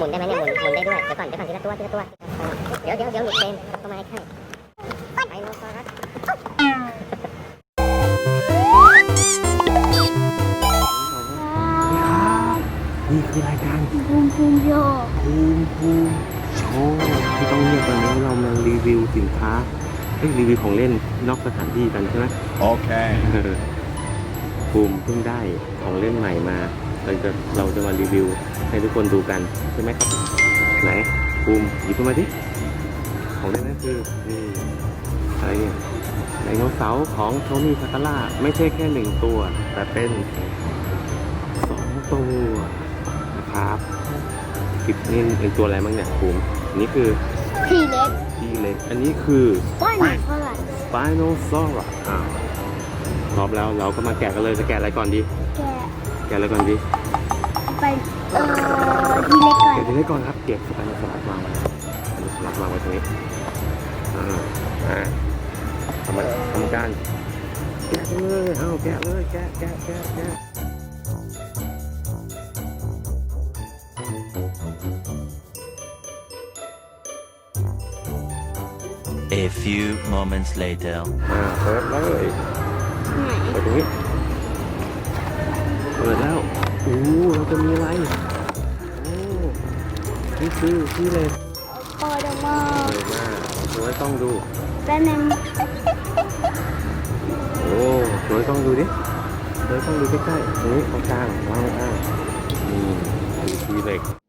หมุนได้ไหมเนี่ยหมุนหมุนได้ด้วย เดี๋ยวก่อนเดี๋ยวก่อนทีละตัวทีละตัว เดี๋ยวเดี๋ยวเดี๋ยวหลุดเฟรมกลับเข้ามาให้ใกล้ไดโนเสาร์นี่คือรายการภูมิภูมิโยภูมิภูมิโชว์ที่ต้องเรียกตอนนี้เรามารีวิวสินค้าเอ้ยรีวิวของเล่นนอกสถานที่กันใช่ไหม Okay. เออภูมิเพิ่งได้ของเล่นใหม่มา เราจะเราจะมารีวิวให้ทุกคนดูกันใช่ไหมครับ ไหนภูมิหยิบขึ้นมาดิของเล่นนั่นคือนี่อะไรเนี่ยไดโนเสาร์ของโทมี่ซาตาร่าไม่ใช่แค่หนึ่งตัว แต่เป็นสองตัวนะครับคิดนี่เป็นตัวอะไรบ้างเนี่ยภูมิอันนี้คือทีเล็กที่เล็กอันนี้คือว่านเท่าไหร่ Spinosaurus อ้าวพร้อมแล้วเราก็มาแกะกันเลยจะแกะอะไรก่อนดีแก แกะอะไรก่อนดีไปเอ่อทีเล็กก่อนแกะทีนี้ก่อนครับ เก็บสไปโนซอรัสวางไว้สไปโนซอรัสวางไว้ตรงนี้อ่าอ่าทำมาทำการแกะเลยเอาแกะเลยแกะแกะแกะแกะ A few moments later. อ่าเปิดเลยไหนเปิดตรงนี้ เปิดแล้วโอ้เราจะมีอะไรโอ้นี่คือที่เล็กโอ้ดมอสวยมากสวยต้องดูแป๊บนึงโอ้สวยต้องดูดิสวยต้องดูใกล้ๆตรงนี้ตรงกลางวางไว้ข้างนี่คือทีเล็ก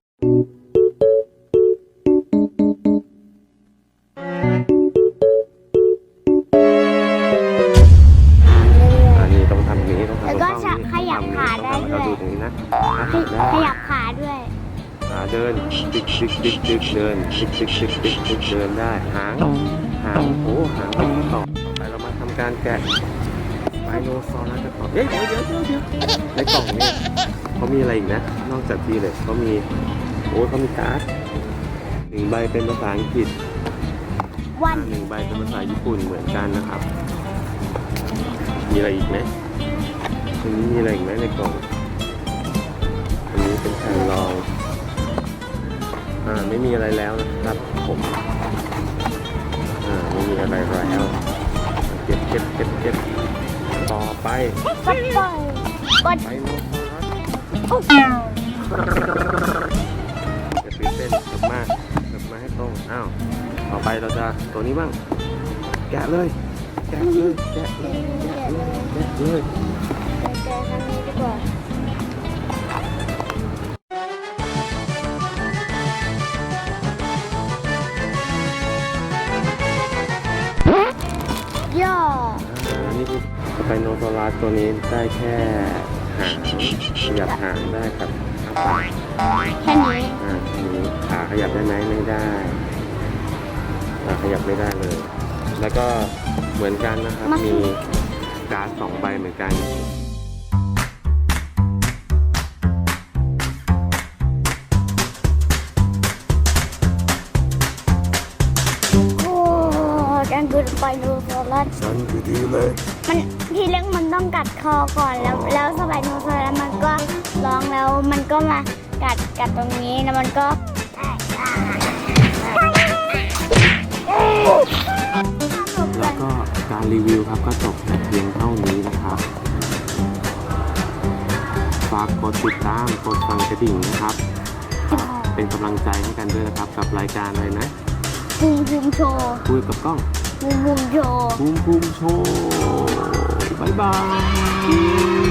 ดินติ๊กติ๊กติ๊กติ๊กเดินติ๊กติ๊กติ๊กติ๊กติ๊กเดินได้หางหางโอ้หางต่อต่อไปเรามาทำการแกะไบโนซอรัสกันต่อเอ๊ะเดี๋ยวเดี๋ยวเดี๋ยวเดี๋ยวในกล่องนี้เขามีอะไรอีกนะ นอกจากที่เลยเขามีโอ้เขามีการ์ดหนึ่งใบเป็นภาษาอังกฤษวันหนึ่งใบเป็นภาษาญี่ปุ่นเหมือนกันนะครับ มีอะไรอีกไหมอันนี้มีอะไรอีกไหมในกล่องอันนี้เป็นแผ่นรอง อ่าไม่มีอะไรแล้วนะครับผมอ่าไม่มีอะไรแล้วเก็บเก็บเก็บเก็บต่อไปสปอยกดไปโนซอรัสอุ๊บจะตื่นเต้นกลับมาเกลับมาให้ตรงอ้าวต่อไปเราจะตัวนี้บ้างแกะเลยแกะเลยแกะเลยแกะเลยแกะเลยแกะครั้งนี้ดีกว่า สไปโนซอรัสตัวนี้ได้แค่หางขยับหางได้ครับอ้าปากแค่นี้อ่าทีนี้ขาขยับได้ไหมไม่ได้ขาขยับไม่ได้เลย แล้วก็เหมือนกันนะครับ มีการ์ดสองใบเหมือนกัน กันคือไปดูโซลัสนั่นคือดีเลยมันทีเล็กมันต้องกัดคอก่อนแล้ว แล้วสบายโนโซลัสมันก็ร้องแล้วมันก็มากัดกัดตรงนี้แล้วมันก็แล้วก็การรีวิวครับก็จบแต่เพียงเท่านี้นะครับ ฝากกดติดตามกดสั่งกระดิ่งนะครับ เป็นกำลังใจให้กันด้วยนะครับกับรายการอะไรนะภูมิภูมิโชว์คุยกับกล้อง ภูมิภูมิโชว์ภูมิภู